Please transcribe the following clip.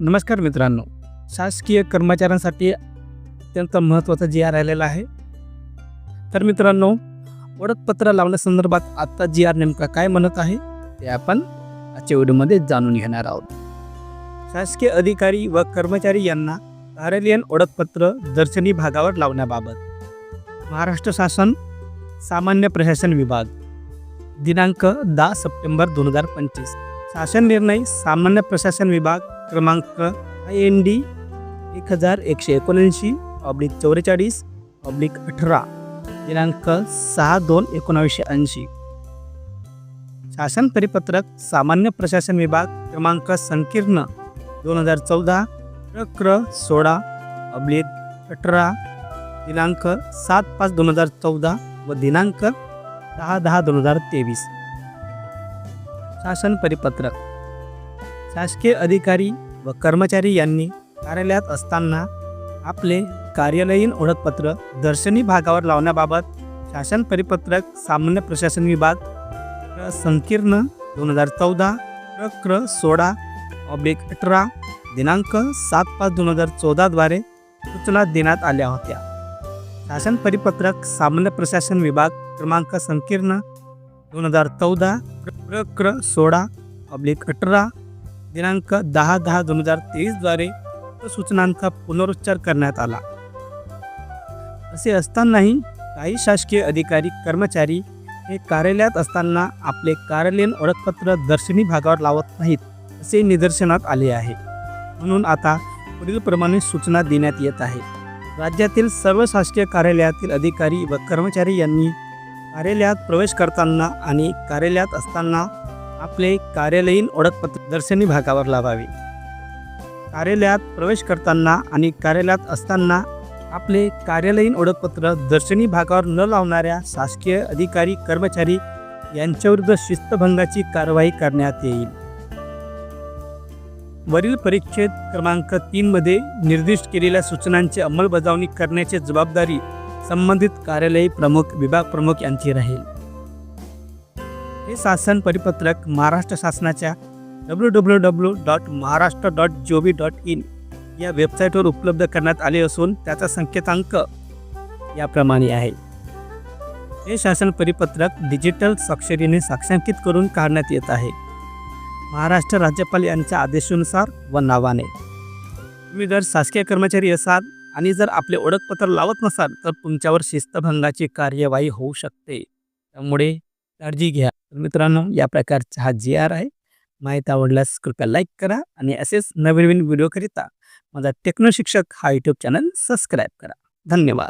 नमस्कार मित्रांनो. शासकीय कर्मचाऱ्यांसाठी अत्यंत महत्त्वाचा जी आर आलेला आहे. तर मित्रांनो ओळखपत्र लावण्यासंदर्भात आत्ता जी आर नेमका काय म्हणत आहे ते आपण आजच्या व्हिडिओमध्ये जाणून घेणार आहोत. शासकीय अधिकारी व कर्मचारी यांना कार्यालयीन ओळखपत्र दर्शनी भागावर लावण्याबाबत महाराष्ट्र शासन सामान्य प्रशासन विभाग दिनांक दहा सप्टेंबर दोन हजार पंचवीस. शासन निर्णय सामान्य प्रशासन विभाग क्रमांक आय एन डी एक हजार एकशे एकोणऐंशी ऑब्लिक चौवेचाळीस ऑब्लिक अठरा दिनांक सहा दोन एकोणावीसशे ऐंशी. शासन परिपत्रक सामान्य प्रशासन विभाग क्रमांक संकीर्ण दोन हजार चौदा प्रक्र सोळा ऑब्लिक अठरा दिनांक सात पाच दोन हजार चौदा व दिनांक दहा दहा दोन हजार तेवीस. शासन परिपत्रक शासकीय अधिकारी व कर्मचारी यांनी कार्यालयात असताना आपले कार्यालयीन ओळखपत्र दर्शनी भागावर लावण्याबाबत शासन परिपत्रक सामान्य प्रशासन विभाग प्र. संकीर्ण दोन हजार चौदा प्रक्र सोळा ऑब्लिक अठरा दिनांक सात पाच दोन हजार चौदाद्वारे सूचना देण्यात आल्या होत्या शासन परिपत्रक सामान्य प्रशासन विभाग क्रमांक संकीर्ण दोन हजार चौदा प्रक्र सोळा ऑब्लिक अठरा दिनांक दहा दहा दोन हजार तेवीसद्वारे सूचनांचा पुनरुच्चार करण्यात आला. असे असतानाही काही शासकीय अधिकारी कर्मचारी हे कार्यालयात असताना आपले कार्यालयीन ओळखपत्र दर्शनी भागावर लावत नाहीत असे निदर्शनात आले आहे. म्हणून आता पुढीलप्रमाणे सूचना देण्यात येत आहे. राज्यातील सर्व शासकीय कार्यालयातील अधिकारी व कर्मचारी यांनी कार्यालयात प्रवेश करताना आणि कार्यालयात असताना आपले कार्यालयीन ओळखपत्र दर्शनी भागावर लावावे कार्यालयात प्रवेश करताना आणि कार्यालयात असताना आपले कार्यालयीन ओळखपत्र दर्शनी भागावर न लावणाऱ्या शासकीय अधिकारी कर्मचारी यांच्याविरुद्ध शिस्तभंगाची कारवाई करण्यात येईल. वरील परिच्छेद क्रमांक तीनमध्ये निर्दिष्ट केलेल्या सूचनांची अंमलबजावणी करण्याची जबाबदारी संबंधित कार्यालयी प्रमुख विभाग प्रमुख यांची राहील. हे शासन परिपत्रक महाराष्ट्र शासनाच्या W W W dot Maharashtra dot G O V dot in या वेबसाईटवर उपलब्ध करण्यात आले असून त्याचा संकेतांक याप्रमाणे आहे. हे शासन परिपत्रक डिजिटल स्वाक्षरीने साक्षांकित करून काढण्यात येत आहे. महाराष्ट्र राज्यपाल यांच्या आदेशानुसार व नावाने. तुम्ही जर शासकीय कर्मचारी असाल आणि जर आपले ओळखपत्र लावत नसाल तर तुमच्यावर शिस्तभंगाची कार्यवाही होऊ शकते. त्यामुळे काळजी घ्या. तर मित्रांनो या प्रकारचा हा जी आर आहे. माहिती आवडल्यास कृपया लाईक करा आणि असेच नवीन नवीन व्हिडिओकरिता माझा टेक्नो शिक्षक हा यूट्यूब चॅनल सबस्क्राईब करा. धन्यवाद.